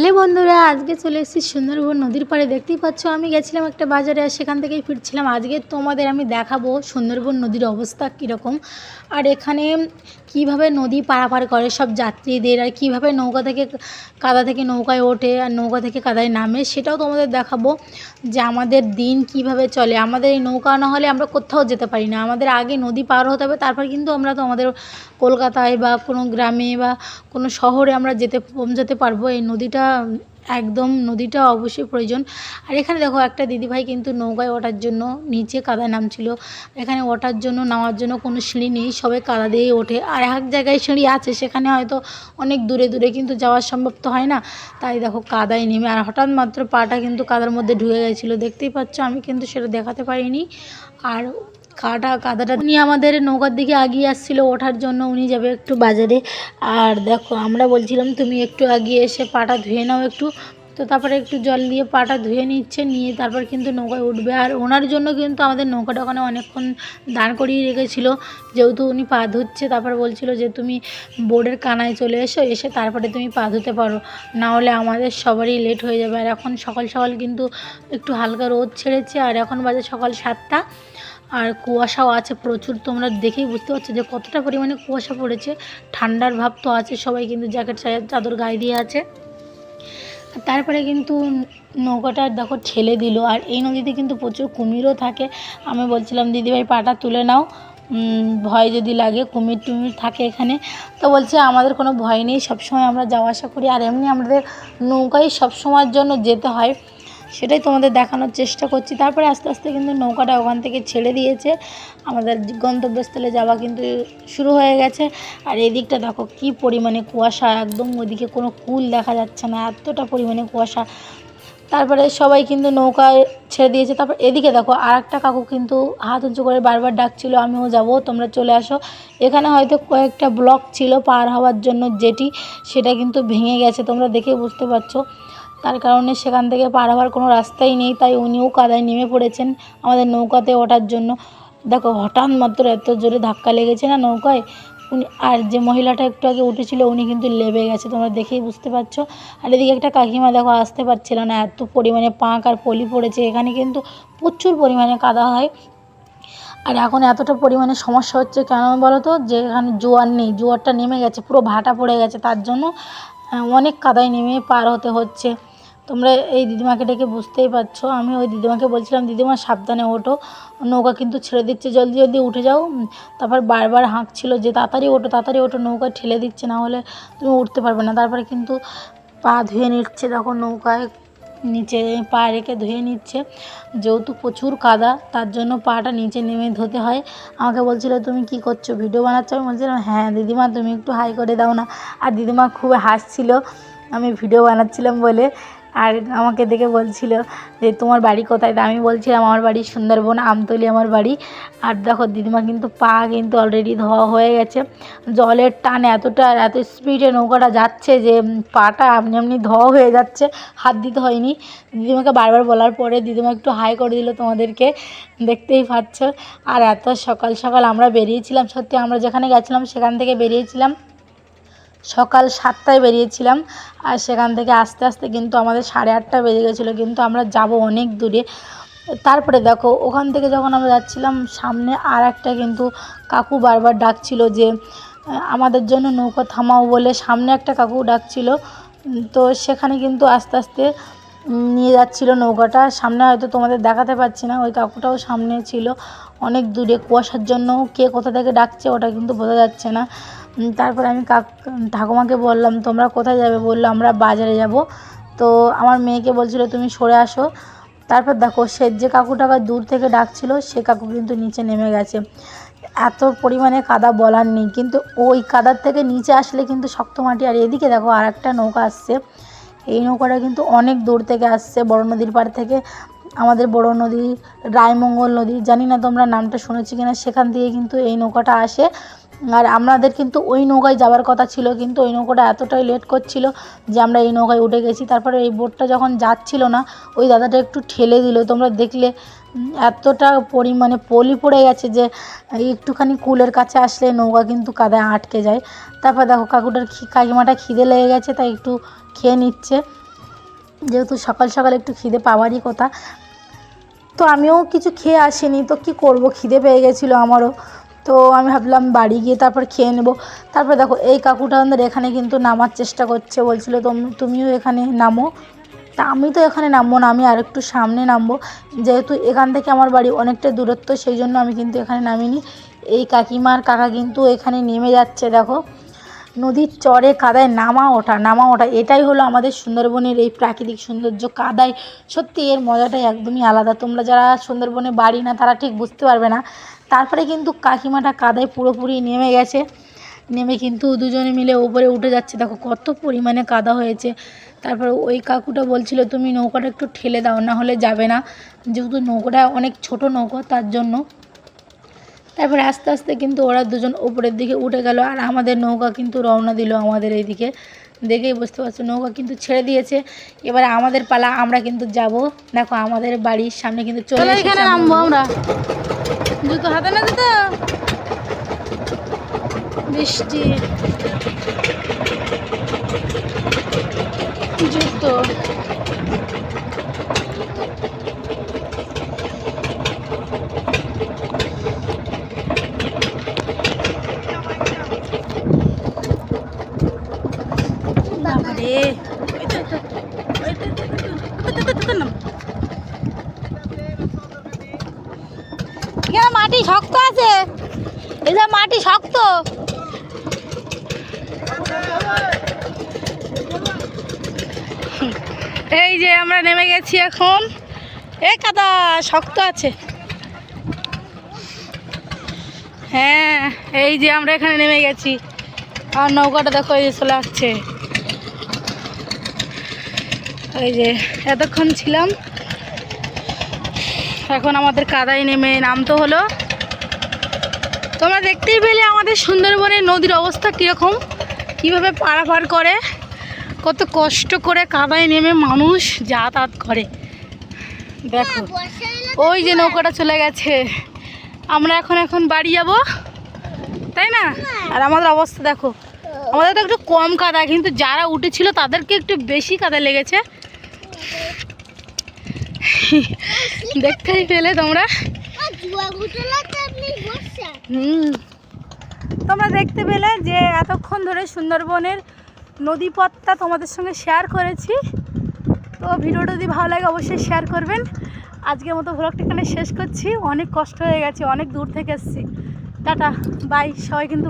Hello বন্ধুরা, আজকে চলে এসেছি সুন্দরবন নদীর পাড়ে। দেখতেই পাচ্ছ, আমি গেছিলাম একটা বাজারে আর সেখান থেকেই ফিরছিলাম। আজকে তোমাদের আমি দেখাবো সুন্দরবন নদীর অবস্থা কীরকম। আর এখানে কীভাবে নদী পারাপার করে সব যাত্রীদের, আর কীভাবে নৌকা থেকে কাদা থেকে নৌকায় ওঠে আর নৌকা থেকে কাদায় নামে সেটাও তোমাদের দেখাবো। যে আমাদের দিন কীভাবে চলে, আমাদের এই নৌকা না হলে আমরা কোথাও যেতে পারি না। আমাদের আগে নদী পার হতে হবে, তারপর কিন্তু আমরা তো আমাদের কলকাতায় বা কোনো গ্রামে বা কোনো শহরে আমরা যেতে, পৌঁছাতে পারব। এই নদীটা একদম নদীটা অবশ্যই প্রয়োজন। আর এখানে দেখো, একটা দিদিভাই কিন্তু নৌকায় ওঠার জন্য নিচে কাদায় নামছিল। এখানে ওঠার জন্য, নামার জন্য কোনো সিঁড়ি নেই সবাই কাদা দিয়েই ওঠে। আর এক জায়গায় সিঁড়ি আছে, সেখানে হয়তো অনেক দূরে দূরে কিন্তু যাওয়া সম্ভব তো হয় না। তাই দেখো, কাদায় নেমে, আর হঠাৎ মাত্র পাটা কিন্তু কাদার মধ্যে ঢুকে গেছিল। দেখতেই পাচ্ছ, আমি কিন্তু সেটা দেখাতে পারিনি। আর কাটা কাদাটা উনি আমাদের নৌকার দিকে আগিয়ে আসছিল ওঠার জন্য, উনি যাবে একটু বাজারে। আর দেখো, আমরা বলছিলাম, তুমি একটু আগিয়ে এসে পাটা ধুয়ে নাও একটু। তো তারপরে একটু জল দিয়ে পাটা ধুয়ে নিচ্ছে, নিয়ে তারপর কিন্তু নৌকায় উঠবে। আর ওনার জন্য কিন্তু আমাদের নৌকাটা ওখানে অনেকক্ষণ দাঁড় করিয়ে রেখেছিল। যেহেতু উনি পা ধুচ্ছে, তারপর বলছিল যে, তুমি বোর্ডের কানায় চলে এসো, এসে তারপরে তুমি পা ধুতে পারো। না হলে আমাদের সবারই লেট হয়ে যাবে। আর এখন সকাল সকাল কিন্তু একটু হালকা রোদ ছেড়েছে, আর এখন বাজে সকাল সাতটা। আর কুয়াশাও আছে প্রচুর, তোমরা দেখেই বুঝতে পারছ যে কতটা পরিমাণে কুয়াশা পড়েছে। ঠান্ডার ভাব তো আছে, সবাই কিন্তু জ্যাকেট চাদর গায়ে দিয়ে আছে। তারপরে কিন্তু নৌকাটা দেখো ঠেলে দিল, আর এই নদীতে কিন্তু প্রচুর কুমিরও থাকে। আমি বলছিলাম, দিদিভাই, পাটা তুলে নাও। ভয় যদি লাগে, কুমির টুমির থাকে এখানে। তো বলছে, আমাদের কোনো ভয় নেই, সবসময় আমরা যাওয়া আসা করি। আর এমনি আমাদের নৌকায় সবসময়ের জন্য যেতে হয়। সেটাই তোমাদের দেখানোর চেষ্টা করছি। তারপরে আস্তে আস্তে কিন্তু নৌকাটা ওখান থেকে ছেড়ে দিয়েছে। আমাদের গন্তব্যস্থলে যাওয়া কিন্তু শুরু হয়ে গেছে। আর এদিকটা দেখো কি পরিমাণে কুয়াশা, একদম ওদিকে কোনো কুল দেখা যাচ্ছে না, এতটা পরিমাণে কুয়াশা। তারপরে সবাই কিন্তু নৌকায় ছেড়ে দিয়েছে। তারপর এদিকে দেখো আর একটা কাকু কিন্তু হাত উঁচু করে বারবার ডাকছিল, আমিও যাব, তোমরা চলে আসো। এখানে হয়তো কয়েকটা ব্লক ছিল পার হওয়ার জন্য যেটি, সেটা কিন্তু ভেঙে গেছে, তোমরা দেখে বুঝতে পারছ। তার কারণে সেখান থেকে পার হওয়ার কোনো রাস্তাই নেই, তাই উনিও কাদায় নেমে পড়েছেন আমাদের নৌকাতে ওঠার জন্য। দেখো, হঠাৎ মাত্র এত জোরে ধাক্কা লেগেছে না নৌকায়? উনি, আর যে মহিলাটা একটু আগে উঠেছিল, উনি কিন্তু লেবে গেছে, তোমরা দেখেই বুঝতে পারছ। আর এদিকে একটা কাকিমা, দেখো, আসতে পারছিল না, এত পরিমাণে পাঁক আর পলি পড়েছে, এখানে কিন্তু প্রচুর পরিমাণে কাদা হয়। আর এখন এতটা পরিমাণে সমস্যা হচ্ছে কেন বলো তো? যে এখানে জোয়ার নেই, জোয়ারটা নেমে গেছে, পুরো ভাটা পড়ে গেছে, তার জন্য অনেক কাদায় নেমে পার হতে হচ্ছে। তোমরা এই দিদিমাকে ডেকে বুঝতেই পারছ। আমি ওই দিদিমাকে বলছিলাম, দিদিমা, সাবধানে ওঠো। নৌকা কিন্তু ছেড়ে দিচ্ছে, জলদি জলদি উঠে যাও। তারপর বারবার হাঁকছিল যে, তাড়াতাড়ি ওঠো তাড়াতাড়ি ওঠো, নৌকা ঠেলে দিচ্ছে, না হলে তুমি উঠতে পারবে না। তারপরে কিন্তু পা ধুয়ে নিচ্ছে, দেখো নৌকায় নিচে পা রেখে ধুয়ে নিচ্ছে। যেহেতু প্রচুর কাদা, তার জন্য পাটা নিচে নেমে ধুতে হয়। আমাকে বলছিল, তুমি কি করছ? ভিডিও বানাচ্ছো? আমি বলছিলাম হ্যাঁ দিদিমা, তুমি একটু হাই করে দাও না। আর দিদিমা খুব হাসছিল, আমি ভিডিও বানাচ্ছিলাম বলে। আর আমাকে দেখে বলছিল যে, তোমার বাড়ি কোথায়? তা আমি বলছিলাম, আমার বাড়ি সুন্দরবন, আমতলি আমার বাড়ি। আর দেখো, দিদিমা কিন্তু পা কিন্তু অলরেডি ধোয়া হয়ে গেছে। জলের টান এতটা, এত স্পিডে নৌকাটা যাচ্ছে যে পাটা আপনি এমনি ধোয়া হয়ে যাচ্ছে, হাত দিতে হয়নি। দিদিমাকে বারবার বলার পরে দিদিমা একটু হাই করে দিল তোমাদেরকে, দেখতেই পাচ্ছ। আর এত সকাল সকাল আমরা বেরিয়েছিলাম, সত্যি আমরা যেখানে গেছিলাম সেখান থেকে বেরিয়েছিলাম। সকাল সাতটায় বেরিয়েছিলাম আর সেখান থেকে আস্তে আস্তে কিন্তু আমাদের সাড়ে আটটা বেজে গেছিল, কিন্তু আমরা যাব অনেক দূরে। তারপরে দেখো, ওখান থেকে যখন আমরা যাচ্ছিলাম, সামনে আর একটা কিন্তু কাকু বারবার ডাকছিল যে, আমাদের জন্য নৌকা থামাও বলে সামনে একটা কাকু ডাকছিল। তো সেখানে কিন্তু আস্তে আস্তে নিয়ে যাচ্ছিল নৌকাটা। সামনে হয়তো তোমাদের দেখাতে পারছি না, ওই কাকুটাও সামনে ছিল অনেক দূরে। কুয়াশার জন্য কে কোথা থেকে ডাকছে ওটা কিন্তু বোঝা যাচ্ছে না। তারপরে আমি কাক, ঠাকুমাকে বললাম, তোমরা কোথায় যাবে? বলল, আমরা বাজারে যাব। তো আমার মেয়েকে বলছিল, তুমি সরে আসো। তারপর দেখো, সে যে কাকুটাকে দূর থেকে ডাকছিল, সে কাকু কিন্তু নিচে নেমে গেছে। এত পরিমাণে কাদা বলার নেই, কিন্তু ওই কাদার থেকে নিচে আসলে কিন্তু শক্ত মাটি। আর এদিকে দেখো আর একটা নৌকা আসছে। এই নৌকাটা কিন্তু অনেক দূর থেকে আসছে, বড় নদীর পাড় থেকে। আমাদের বড় নদী, রায়মঙ্গল নদী, জানি না তোমরা নামটা শুনেছি কিনা, সেখান থেকে কিন্তু এই নৌকাটা আসে। আর আমাদের কিন্তু ওই নৌকায় যাওয়ার কথা ছিল, কিন্তু ওই নৌকাটা এতটাই লেট করছিল যে আমরা এই নৌকায় উঠে গেছি। তারপরে এই বোটটা যখন যাচ্ছিল না, ওই দাদাটা একটু ঠেলে দিল। তোমরা দেখলে এতটা পরিমাণে পলি পড়ে গেছে যে একটুখানি কুলের কাছে আসলে নৌকা কিন্তু কাদায় আটকে যায়। তারপর দেখো, কাকুটার কাকিমাটা খিদে লেগে গেছে, তাই একটু খেয়ে নিচ্ছে। যেহেতু সকাল সকাল একটু খিদে পাওয়ারই কথা। তো আমিও কিছু খেয়ে আসিনি, তো কি করব? খিদে পেয়ে গেছিল আমারও। তো আমি ভাবলাম বাড়ি গিয়ে তারপর খেয়ে নেব। তারপর দেখো, এই কাকুটা আমাদের এখানে কিন্তু নামার চেষ্টা করছে। বলছিল তুমিও এখানে নামো। তা আমি তো এখানে নামবো না, আমি আরেকটু সামনে নামবো। যেহেতু এখান থেকে আমার বাড়ি অনেকটা দূরত্ব, সেই জন্য আমি কিন্তু এখানে নামিনি। এই কাকিমার কাকা কিন্তু এখানে নেমে যাচ্ছে, দেখো। নদীর চরে কাদায় নামা ওঠা নামা ওঠা, এটাই হলো আমাদের সুন্দরবনের এই প্রাকৃতিক সৌন্দর্য কাদায়। সত্যি এর মজাটাই একদমই আলাদা। তোমরা যারা সুন্দরবনে বাড়ি না, তারা ঠিক বুঝতে পারবে না। তারপরে কিন্তু কাকিমাটা কাদায় পুরোপুরি নেমে গেছে। নেমে কিন্তু দুজনে মিলে ওপরে উঠে যাচ্ছে। দেখো কত পরিমাণে কাদা হয়েছে। তারপরে ওই কাকুটা বলছিল, তুমি নৌকাটা একটু ঠেলে দাও, না হলে যাবে না। যেহেতু নৌকাটা অনেক ছোট নৌকা, তার জন্য তারপরে আস্তে আস্তে কিন্তু ওরা দুজন উপরের দিকে উঠে গেল আর আমাদের নৌকা কিন্তু রওনা দিল আমাদের এইদিকে। দেখেই বুঝতে পারছ নৌকা কিন্তু ছেড়ে দিয়েছে। এবারে আমাদের পালা আমরা কিন্তু যাব। দেখো আমাদের বাড়ির সামনে কিন্তু চলে এখানে নামবো আমরা। জুতো হাতে না জুতো? বৃষ্টি জুতো মাটি শক্ত আছে। যে মাটি শক্ত। এই যে আমরা নেমে গেছি এখন। এ কাদা, শক্ত আছে। হ্যাঁ এই যে আমরা এখানে নেমে গেছি। আর নৌকাটা দেখো এই চলে আসছে। এই যে এতক্ষণ ছিলাম। এখন আমাদের কাদায় নেমে নামতে হলো। তোমরা দেখতেই পেলে আমাদের সুন্দরবনের নদীর অবস্থা কীরকম কীভাবে পারাপার করে কত কষ্ট করে কাদায় নেমে মানুষ যাতায়াত করে। দেখো ওই যে নৌকাটা চলে গেছে। আমরা এখন এখন বাড়ি যাব তাই না? আর আমাদের অবস্থা দেখো আমাদের তো একটু কম কাদা কিন্তু যারা উঠেছিল তাদেরকে একটু বেশি কাদা লেগেছে। দেখতেই পেলে তোমরা। তোমরা দেখতে পেলে যে এতক্ষণ ধরে সুন্দরবনের নদী পথটা তোমাদের সঙ্গে শেয়ার করেছি। তো ভিডিওটা যদি ভালো লাগে অবশ্যই শেয়ার করবেন। আজকের মতো ভ্লগটা এখানে শেষ করছি। অনেক কষ্ট হয়ে গেছে, অনেক দূর থেকে এসেছি। টাটা বাই সবাই কিন্তু